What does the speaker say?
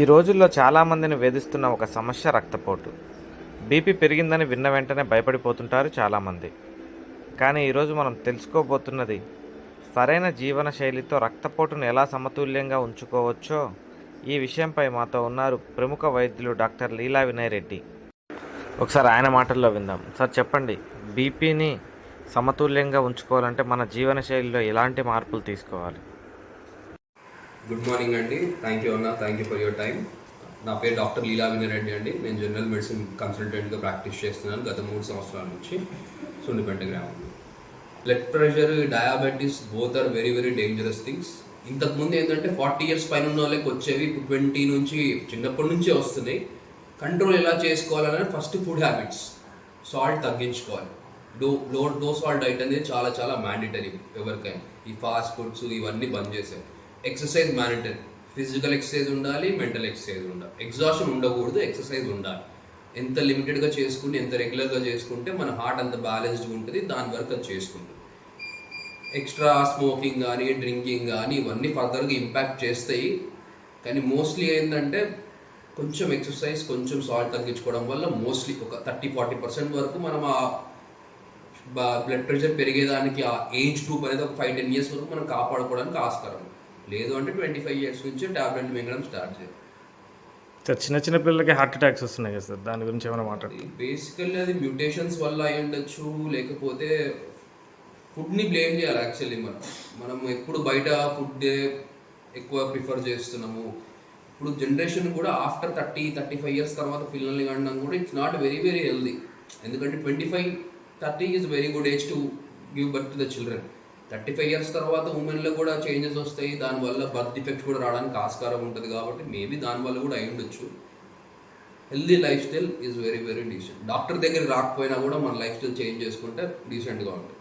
ఈ రోజుల్లో చాలామందిని వేధిస్తున్న ఒక సమస్య రక్తపోటు. బీపీ పెరిగిందని విన్న వెంటనే భయపడిపోతుంటారు చాలామంది కానీ ఈరోజు మనం తెలుసుకోబోతున్నది సరైన జీవన శైలితో రక్తపోటును ఎలా సమతుల్యంగా ఉంచుకోవచ్చో ఈ విషయంపై మాతో ఉన్నారు ప్రముఖ వైద్యులు డాక్టర్ లీలా వినయ్ రెడ్డి. ఒకసారి ఆయన మాటల్లో విందాం. సార్ చెప్పండి. బీపీని సమతుల్యంగా ఉంచుకోవాలంటే మన జీవన శైలిలో ఎలాంటి మార్పులు తీసుకోవాలి? గుడ్ మార్నింగ్ అండి థ్యాంక్ యూ అన్న thank you for your time నా పేరు డాక్టర్ లీలా వినరెడ్డి అండి. నేను జనరల్ మెడిసిన్ కన్సల్టెంట్గా ప్రాక్టీస్ చేస్తున్నాను గత మూడు సంవత్సరాల నుంచి సుండిపెంట గ్రామం blood pressure diabetes both are very very dangerous things ఇంతకుముందు ఏంటంటే ఫార్టీ ఇయర్స్ పైన ఉన్న వాళ్ళకి వచ్చేవి ఇప్పుడు ట్వంటీ నుంచి చిన్నప్పటి నుంచే వస్తున్నాయి. కంట్రోల్ ఎలా చేసుకోవాలనే ఫస్ట్ ఫుడ్ హ్యాబిట్స్. సాల్ట్ తగ్గించుకోవాలి. Do low do salt diet అనేది చాలా చాలా మ్యాండేటరీ ఎవరికైనా. ఈ ఫాస్ట్ ఫుడ్స్ ఇవన్నీ బంద్ చేసాయి. ఎక్సర్సైజ్ మ్యాండేటరీ ఫిజికల్ ఎక్సర్సైజ్ ఉండాలి మెంటల్ ఎక్సర్సైజ్ ఉండాలి. ఎగ్జాషన్ ఉండకూడదు ఎక్సర్సైజ్ ఉండాలి. ఎంత లిమిటెడ్గా చేసుకుని ఎంత రెగ్యులర్గా చేసుకుంటే మన హార్ట్ అంత బ్యాలెన్స్డ్గా ఉంటుంది దాని వరకు అది చేసుకుంటుంది. ఎక్స్ట్రా స్మోకింగ్ కానీ డ్రింకింగ్ కానీ ఇవన్నీ ఫర్దర్గా ఇంపాక్ట్ చేస్తాయి. కానీ మోస్ట్లీ ఏంటంటే కొంచెం ఎక్సర్సైజ్ కొంచెం సాల్ట్ తగ్గించుకోవడం వల్ల మోస్ట్లీ ఒక థర్టీ ఫార్టీ పర్సెంట్ వరకు మనం ఆ బ్లడ్ ప్రెషర్ పెరిగేదానికి ఆ ఏజ్ గ్రూప్ అనేది ఒక ఫైవ్ టెన్ ఇయర్స్ వరకు మనం కాపాడుకోవడానికి ఆస్కారం. లేదు అంటే ట్వంటీ ఫైవ్ ఇయర్స్ నుంచి టాబ్లెట్ మింగడం స్టార్ట్ చేయాలి. సార్ చిన్న చిన్న పిల్లలకి హార్ట్ అటాక్స్ వస్తున్నాయి కదా సార్ దాని గురించి ఏమైనా మాట్లాడు బేసికల్లీ అది మ్యూటేషన్స్ వల్ల అయి ఉండొచ్చు లేకపోతే ఫుడ్ని బ్లేమ్ చేయాలి యాక్చువల్లీ మనం. మనం ఎప్పుడు బయట ఫుడ్ ఎక్కువ ప్రిఫర్ చేస్తున్నాము. ఇప్పుడు జనరేషన్ కూడా after thirty thirty five years తర్వాత పిల్లల్ని కనడం కూడా it's not very very healthy ఎందుకంటే twenty five thirty is very good age to give birth to the children thirty five years తర్వాత ఉమెన్లో కూడా చేంజెస్ వస్తాయి. దానివల్ల బర్త్ డిఫెక్ట్స్ కూడా రావడానికి ఆస్కారం ఉంటుంది కాబట్టి మేబీ దానివల్ల కూడా అయి ఉండొచ్చు. Healthy lifestyle is very very decent doctor దగ్గర రాకపోయినా కూడా మన లైఫ్ స్టైల్ చేంజ్ చేసుకుంటే డీసెంట్గా ఉంటుంది.